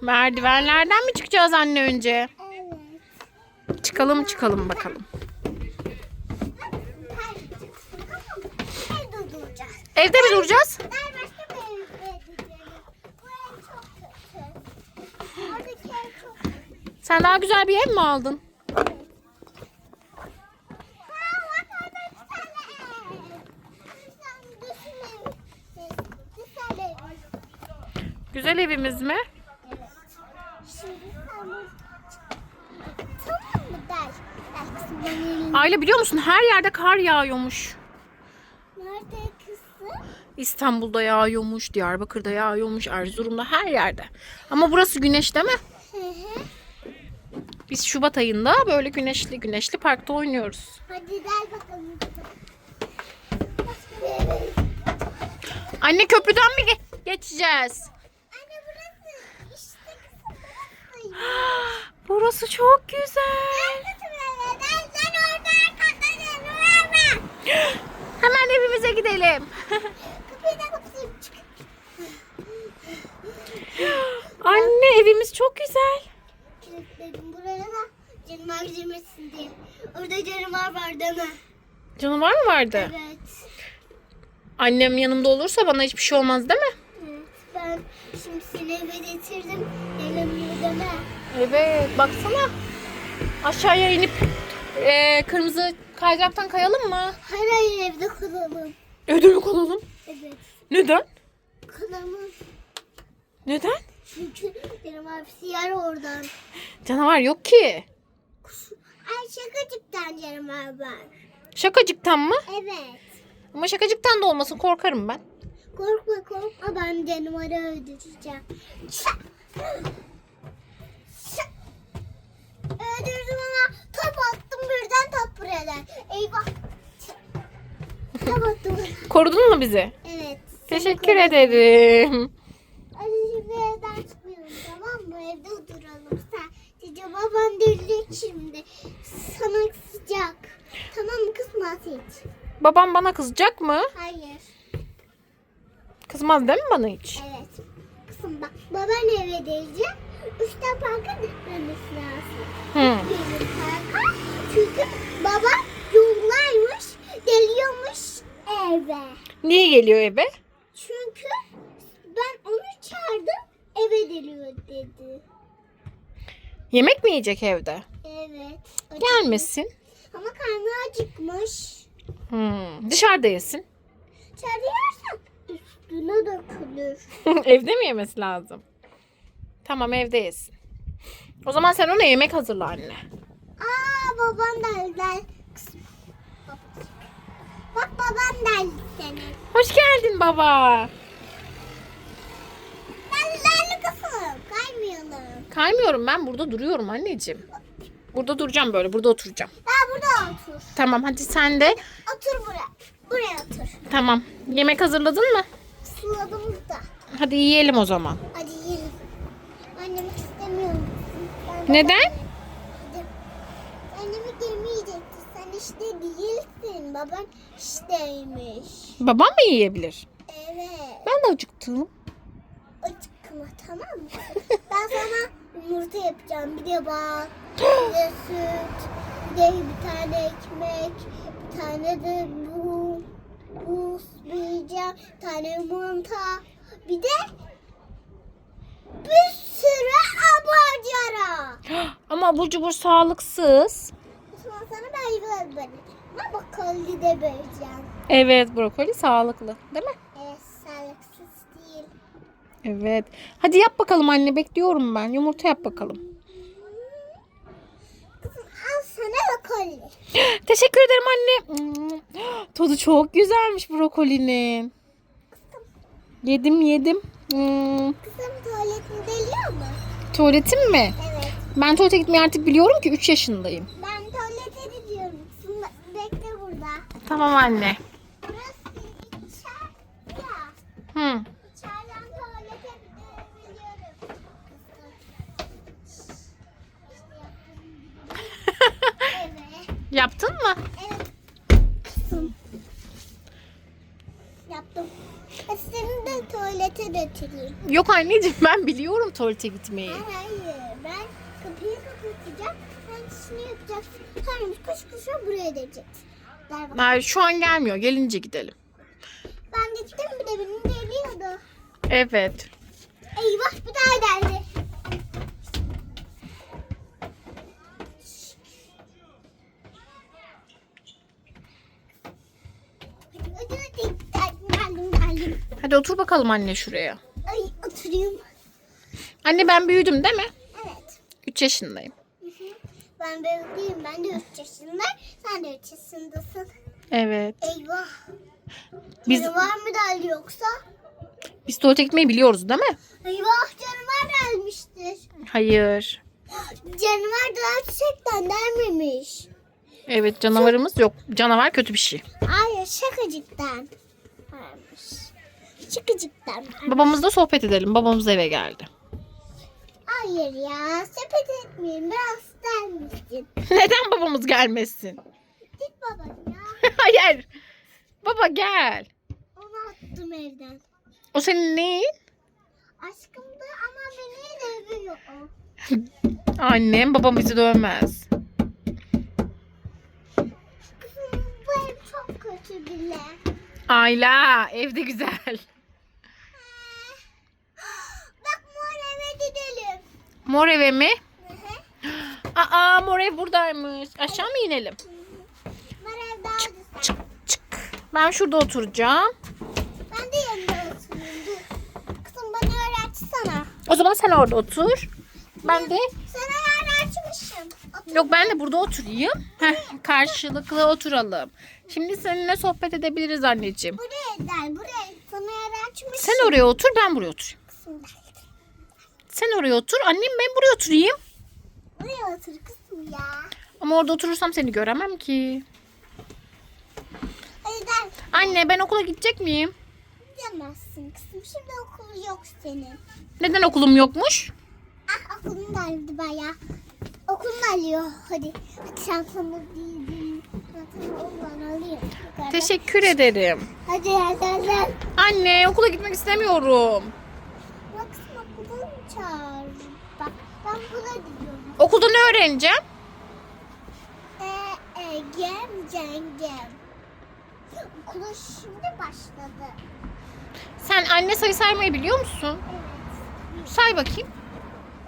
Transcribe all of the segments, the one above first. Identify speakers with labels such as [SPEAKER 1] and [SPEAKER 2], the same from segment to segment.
[SPEAKER 1] Merdivenlerden mi çıkacağız anne önce?
[SPEAKER 2] Evet.
[SPEAKER 1] Çıkalım çıkalım bakalım.
[SPEAKER 2] Evde
[SPEAKER 1] mi duracağız? Sen daha güzel bir ev mi aldın?
[SPEAKER 2] Ha bak orada bir tane ev. Sen düşün ev. Güzel ev.
[SPEAKER 1] Güzel evimiz mi?
[SPEAKER 2] Evet. Şimdi Tamam mı der?
[SPEAKER 1] Ayla biliyor musun her yerde kar yağıyormuş.
[SPEAKER 2] Nerede kızım?
[SPEAKER 1] İstanbul'da yağıyormuş, Diyarbakır'da yağıyormuş, Erzurum'da her yerde. Ama burası güneş değil mi?
[SPEAKER 2] Hı hı.
[SPEAKER 1] Biz Şubat ayında böyle güneşli güneşli parkta oynuyoruz.
[SPEAKER 2] Hadi der bakalım.
[SPEAKER 1] Anne köprüden mi ge- geçeceğiz?
[SPEAKER 2] Anne burası. İşte kızım burası.
[SPEAKER 1] Çok güzel. Hemen evimize gidelim. Anne evimiz çok güzel.
[SPEAKER 2] Kilitledim canavar girmesin diye. Orada canavar var değil mi?
[SPEAKER 1] Canavar mı vardı?
[SPEAKER 2] Evet.
[SPEAKER 1] Annem yanımda olursa bana hiçbir şey olmaz değil mi?
[SPEAKER 2] Evet. Ben şimdi seni eve getirdim. Elimle deme.
[SPEAKER 1] Evet baksana. Aşağıya inip e, kırmızı kaydıraktan kayalım mı?
[SPEAKER 2] Hayır hayır evde kalalım.
[SPEAKER 1] Evde mi kalalım?
[SPEAKER 2] Evet.
[SPEAKER 1] Neden?
[SPEAKER 2] Kalalım.
[SPEAKER 1] Neden?
[SPEAKER 2] Çünkü canavar bizi yer oradan.
[SPEAKER 1] Canavar yok ki.
[SPEAKER 2] Ay şakacıktan canavar var.
[SPEAKER 1] Şakacıktan mı?
[SPEAKER 2] Evet.
[SPEAKER 1] Ama şakacıktan da olmasın korkarım ben.
[SPEAKER 2] Korkma korkma ben canavarı öldüreceğim. Buraya der. Eyvah. Top attım.
[SPEAKER 1] Korudun mu bizi?
[SPEAKER 2] Evet.
[SPEAKER 1] Teşekkür ederim.
[SPEAKER 2] Hadi şimdi evden çıkmıyorum tamam mı? Evde oturalım. Sen Cici baban delirecek şimdi. Sana sıcak. Tamam mı kızmaz hiç?
[SPEAKER 1] Babam bana kızacak mı?
[SPEAKER 2] Hayır.
[SPEAKER 1] Kızmaz değil mi bana hiç?
[SPEAKER 2] Evet. Kızım bak baban eve gelecek. Üçte parka gitmemesi lazım. Parka. Çünkü baba yollaymış. Geliyormuş eve.
[SPEAKER 1] Niye geliyor eve?
[SPEAKER 2] Çünkü ben onu çağırdım. Eve geliyor dedi.
[SPEAKER 1] Yemek mi yiyecek evde?
[SPEAKER 2] Evet.
[SPEAKER 1] Gelmesin.
[SPEAKER 2] Ama karnı acıkmış.
[SPEAKER 1] Hmm. Dışarıda yesin.
[SPEAKER 2] İçeride yersen üstüne dökülür.
[SPEAKER 1] evde mi yemesi lazım? Tamam evde yesin. O zaman sen ona yemek hazırla anne.
[SPEAKER 2] Aa baban da özel. Bak baban da seni.
[SPEAKER 1] Hoş geldin baba.
[SPEAKER 2] Derlerli kızım. Kaymayalım.
[SPEAKER 1] Kaymıyorum ben burada duruyorum anneciğim. Burada duracağım böyle burada oturacağım.
[SPEAKER 2] Daha burada otur.
[SPEAKER 1] Tamam hadi sen de.
[SPEAKER 2] Otur buraya. Buraya otur.
[SPEAKER 1] Tamam. Yemek hazırladın mı?
[SPEAKER 2] Suladım da.
[SPEAKER 1] Hadi yiyelim o zaman.
[SPEAKER 2] Hadi yiyelim. Annem istemiyorum. Ben
[SPEAKER 1] Neden?
[SPEAKER 2] Gemeyecekti. Sen işte değilsin. Baban işteymiş.
[SPEAKER 1] Babam mı yiyebilir?
[SPEAKER 2] Evet.
[SPEAKER 1] Ben de acıktım.
[SPEAKER 2] Acıkma tamam mı? ben sana yumurta yapacağım. Bir de bal, bir de süt, bir de bir tane ekmek, bir tane de bu, buz yiyeceğim, bir tane yumurta, bir de bir sürü abarcara.
[SPEAKER 1] Ama abur cubur sağlıksız.
[SPEAKER 2] Sana meyve vereceğim. Ama bakalli de vereceğim.
[SPEAKER 1] Evet brokoli sağlıklı değil mi?
[SPEAKER 2] Evet sağlıksız değil.
[SPEAKER 1] Evet. Hadi yap bakalım anne bekliyorum ben. Yumurta yap bakalım.
[SPEAKER 2] Kızım al sana bakalli.
[SPEAKER 1] Teşekkür ederim anne. Tadı çok güzelmiş brokolinin. Yedim yedim. Hmm.
[SPEAKER 2] Kızım tuvaletini deliyor mu?
[SPEAKER 1] Tuvaletim mi?
[SPEAKER 2] Evet.
[SPEAKER 1] Ben tuvalete gitmeyi artık biliyorum ki 3 yaşındayım.
[SPEAKER 2] Ben tuvalete gidiyorum. Kızım bekle burada.
[SPEAKER 1] Tamam anne. Hı. Yaptın mı?
[SPEAKER 2] Evet. Kızım. Yaptım. Hadi seni de tuvalete götüreyim.
[SPEAKER 1] Yok anneciğim ben biliyorum tuvalete gitmeyi.
[SPEAKER 2] Hayır hayır. Ben kapıyı kapatacağım. Sen işini yapacaksın. Sonra koş koşa buraya geleceksin. Der bak.
[SPEAKER 1] Hayır şu an gelmiyor. Gelince gidelim.
[SPEAKER 2] Ben gittim bir de beni deliyordu.
[SPEAKER 1] Evet.
[SPEAKER 2] Eyvah bir daha geldi. Geldim geldim.
[SPEAKER 1] Hadi otur bakalım anne şuraya.
[SPEAKER 2] Ay oturayım.
[SPEAKER 1] Anne ben büyüdüm değil mi?
[SPEAKER 2] Evet.
[SPEAKER 1] 3 yaşındayım.
[SPEAKER 2] Ben bebeğim. Ben de 3 yaşındayım. Sen de 3 yaşındasın.
[SPEAKER 1] Evet.
[SPEAKER 2] Eyvah.
[SPEAKER 1] Biz
[SPEAKER 2] Canavar mı geldi yoksa?
[SPEAKER 1] biz tuvalete gitmeyi biliyoruz değil mi?
[SPEAKER 2] Eyvah canavar gelmiştir.
[SPEAKER 1] Hayır.
[SPEAKER 2] Canavar gerçekten gelmemiş.
[SPEAKER 1] Evet canavarımız yok. Canavar kötü bir şey.
[SPEAKER 2] Hayır şakacıktan varmış. Şakacıktan.
[SPEAKER 1] Babamızla sohbet edelim. Babamız eve geldi.
[SPEAKER 2] Hayır ya sepet etmeyin biraz ister misin?
[SPEAKER 1] Neden babamız gelmesin?
[SPEAKER 2] Git baba ya.
[SPEAKER 1] Hayır. Baba gel.
[SPEAKER 2] Onu attım evden.
[SPEAKER 1] O senin neyin?
[SPEAKER 2] Aşkımdı ama beni dövüyor o.
[SPEAKER 1] Annem babam bizi dövmez.
[SPEAKER 2] Kızım bu ev çok kötü bile.
[SPEAKER 1] Ayla evde güzel.
[SPEAKER 2] Bak mor eve gidelim.
[SPEAKER 1] Mor eve mi?
[SPEAKER 2] Hı hı.
[SPEAKER 1] Aa mor ev buradaymış. Aşağı mı inelim?
[SPEAKER 2] Mor ev daha güzel.
[SPEAKER 1] Çık çık. Ben şurada oturacağım.
[SPEAKER 2] Ben de yanında oturayım. Kızım bana öğretsene.
[SPEAKER 1] O zaman sen orada otur. Ben de
[SPEAKER 2] Sana yer açmışım. Otur.
[SPEAKER 1] yok ben de burada oturayım. Heh, karşılıklı oturalım. Şimdi seninle sohbet edebiliriz anneciğim.
[SPEAKER 2] Buraya gel buraya. Sana yer açmışım.
[SPEAKER 1] Sen oraya otur ben buraya oturayım.
[SPEAKER 2] Kızım gel.
[SPEAKER 1] Sen oraya otur annem ben buraya oturayım.
[SPEAKER 2] Buraya otur kızım ya.
[SPEAKER 1] Ama orada oturursam seni göremem ki.
[SPEAKER 2] Hadi gel.
[SPEAKER 1] Anne ben okula gidecek miyim?
[SPEAKER 2] Gidemezsin kızım. Şimdi okul yok senin.
[SPEAKER 1] Neden okulum yokmuş?
[SPEAKER 2] Ah okulun geldi baya. Okulun alıyor. Hadi. Hadi ondan alayım. Yukarıda.
[SPEAKER 1] Teşekkür ederim.
[SPEAKER 2] Hadi gel gel.
[SPEAKER 1] Anne okula gitmek istemiyorum.
[SPEAKER 2] Bak kızım okuldan çağır. Bak ben buna gidiyorum.
[SPEAKER 1] Okulda ne öğreneceğim?
[SPEAKER 2] E, e, gem cengem. Okula şimdi başladı.
[SPEAKER 1] Sen anne sayı saymayı biliyor musun?
[SPEAKER 2] Evet.
[SPEAKER 1] Say bakayım.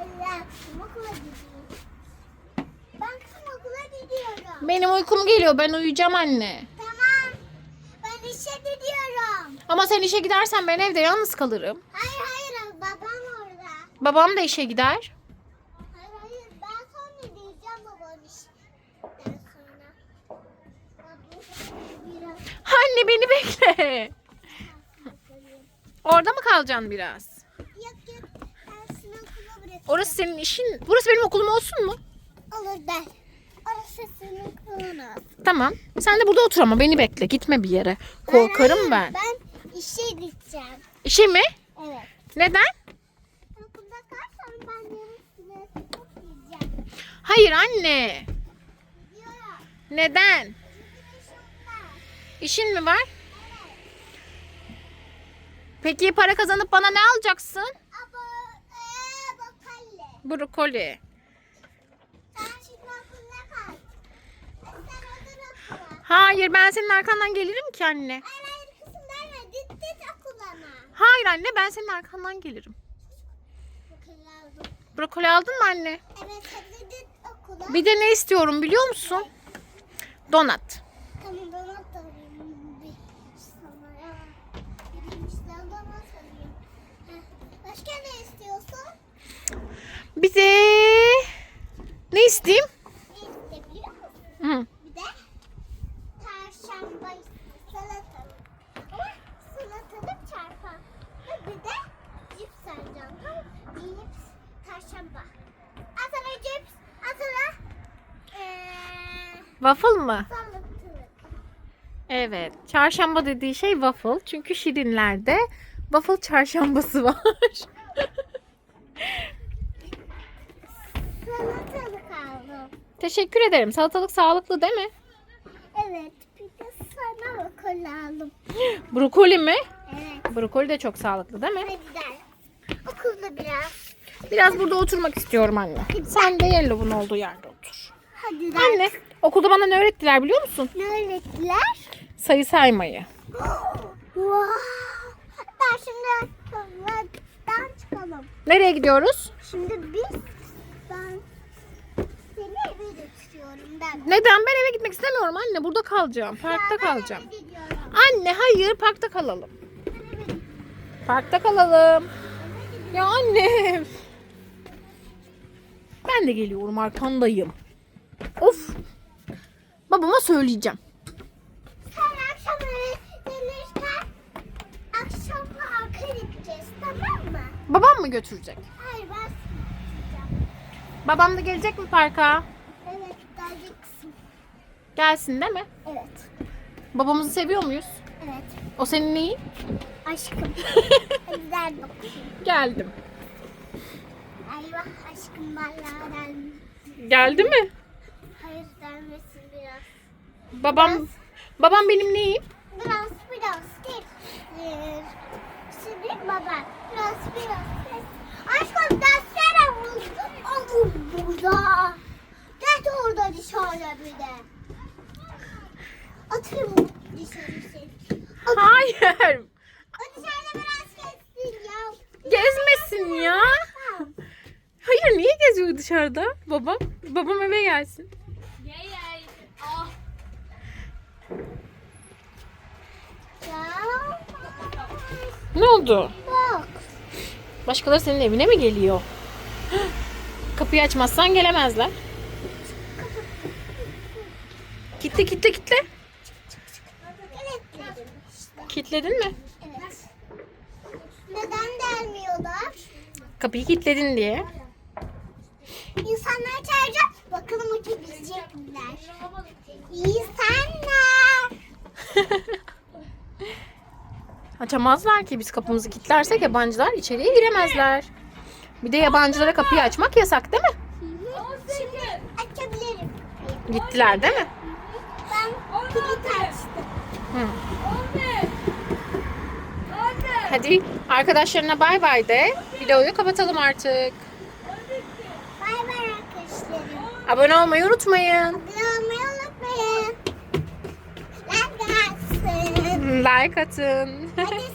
[SPEAKER 2] Evet, okula gidiyorum. Ben okula gidiyorum.
[SPEAKER 1] Benim uykum geliyor. Ben uyuyacağım anne.
[SPEAKER 2] Tamam. Ben işe gidiyorum.
[SPEAKER 1] Ama sen işe gidersen ben evde yalnız kalırım.
[SPEAKER 2] Hayır hayır babam orada.
[SPEAKER 1] Babam da işe gider. Anne beni bekle. Orada mı kalacaksın biraz?
[SPEAKER 2] Yok yok ben seni okula bırakacağım.
[SPEAKER 1] Orası senin işin. Burası benim okulum olsun mu?
[SPEAKER 2] Olur der. Orası senin okulun olsun.
[SPEAKER 1] Tamam. Sen de burada otur ama beni bekle. Gitme bir yere. Korkarım ben.
[SPEAKER 2] Ben işe gideceğim.
[SPEAKER 1] İşe mi?
[SPEAKER 2] Evet.
[SPEAKER 1] Neden?
[SPEAKER 2] Okulda kalsam ben yarısını okuyacağım.
[SPEAKER 1] Hayır anne.
[SPEAKER 2] Diyorum.
[SPEAKER 1] Neden? İşin mi var? Peki para kazanıp bana ne alacaksın? Brokoli. Hayır ben senin arkandan gelirim ki anne.
[SPEAKER 2] Hayır
[SPEAKER 1] anne ben senin arkandan gelirim. Brokoli aldın mı anne?
[SPEAKER 2] Evet.
[SPEAKER 1] Bir de ne istiyorum biliyor musun? Donat.
[SPEAKER 2] Atarım bir sana ya. Başka ne istiyorsun?
[SPEAKER 1] Bize ne isteyeyim?
[SPEAKER 2] Ne isteyebiliyor musun?
[SPEAKER 1] Hı.
[SPEAKER 2] Bir de çarşamba salatalık. Ama salatalık çarpan. Ve bir de cips alacağım. Tamam Cips çarşamba. Asana cips. Asana eee
[SPEAKER 1] Waffle mı?
[SPEAKER 2] salatalık.
[SPEAKER 1] Evet. Çarşamba dediği şey waffle. Çünkü şirinlerde waffle çarşambası var.
[SPEAKER 2] Salatalık aldım.
[SPEAKER 1] Teşekkür ederim. Salatalık sağlıklı değil mi?
[SPEAKER 2] Evet. Bir de sana okul aldım.
[SPEAKER 1] Brokoli mi?
[SPEAKER 2] Evet.
[SPEAKER 1] Brokoli de çok sağlıklı değil mi?
[SPEAKER 2] Hadi gel. okulda biraz.
[SPEAKER 1] Biraz burada oturmak istiyorum anne. Sen de Yellow'un olduğu yerde otur.
[SPEAKER 2] Hadi
[SPEAKER 1] Anne okulda bana ne öğrettiler biliyor musun?
[SPEAKER 2] Ne öğrettiler?
[SPEAKER 1] Sayı saymayı.
[SPEAKER 2] wow. Hatta şimdi tuvalletten çıkalım.
[SPEAKER 1] Nereye gidiyoruz?
[SPEAKER 2] Şimdi biz ben seni eve götürüyorum ben.
[SPEAKER 1] Neden? Ben eve gitmek istemiyorum anne. Burada kalacağım. Parkta
[SPEAKER 2] Ben
[SPEAKER 1] kalacağım. Anne hayır parkta kalalım.
[SPEAKER 2] Ben.
[SPEAKER 1] Parkta kalalım. Ya anne. Ben de geliyorum arkandayım. Of. Babama söyleyeceğim.
[SPEAKER 2] Sen akşam eve gelirken akşam parka gideceğiz tamam mı?
[SPEAKER 1] Babam mı götürecek?
[SPEAKER 2] Hayır ben gideceğim.
[SPEAKER 1] Babam da gelecek mi parka?
[SPEAKER 2] Evet geleceksin.
[SPEAKER 1] Gelsin değil mi?
[SPEAKER 2] Evet.
[SPEAKER 1] Babamızı seviyor muyuz?
[SPEAKER 2] Evet.
[SPEAKER 1] O senin neyin?
[SPEAKER 2] Aşkım. Bakayım.
[SPEAKER 1] Geldim.
[SPEAKER 2] Eyvah aşkım vallahi
[SPEAKER 1] Geldi mi?
[SPEAKER 2] Hayır gelmesin biraz.
[SPEAKER 1] Babam babam benim neyim?
[SPEAKER 2] Biraz biraz getir. Şimdi baba biraz biraz kes. Aşkım buldum. Oğlum burada. Geç orada dışarıda bir de. Atayım dışarı seni.
[SPEAKER 1] Hayır.
[SPEAKER 2] O dışarıda biraz kessin ya.
[SPEAKER 1] Gezmesin ya. Hayır niye geziyor dışarıda babam? Babam eve gelsin.
[SPEAKER 2] Ya.
[SPEAKER 1] Ne oldu?
[SPEAKER 2] Bak.
[SPEAKER 1] Başkaları senin evine mi geliyor? Kapıyı açmazsan gelemezler. Kitle kitle kitle. Kitledin mi?
[SPEAKER 2] Evet. Neden gelmiyorlar?
[SPEAKER 1] Kapıyı kilitledin diye.
[SPEAKER 2] İnsanlar çağıracak. Bakalım uçabilecek miler? İnsanlar.
[SPEAKER 1] Açamazlar ki biz kapımızı kilitlersek yabancılar içeriye giremezler. Bir de yabancılara kapıyı açmak yasak değil mi?
[SPEAKER 2] Şimdi açabilirim.
[SPEAKER 1] Gittiler değil mi?
[SPEAKER 2] Ben kilit açtım.
[SPEAKER 1] Hı. Hadi arkadaşlarına bay bay de videoyu kapatalım artık.
[SPEAKER 2] Bay bay arkadaşlarım.
[SPEAKER 1] Abone olmayı unutmayın.
[SPEAKER 2] Abone olmayı unutmayın. Like atsın.
[SPEAKER 1] Like atın.
[SPEAKER 2] Okay.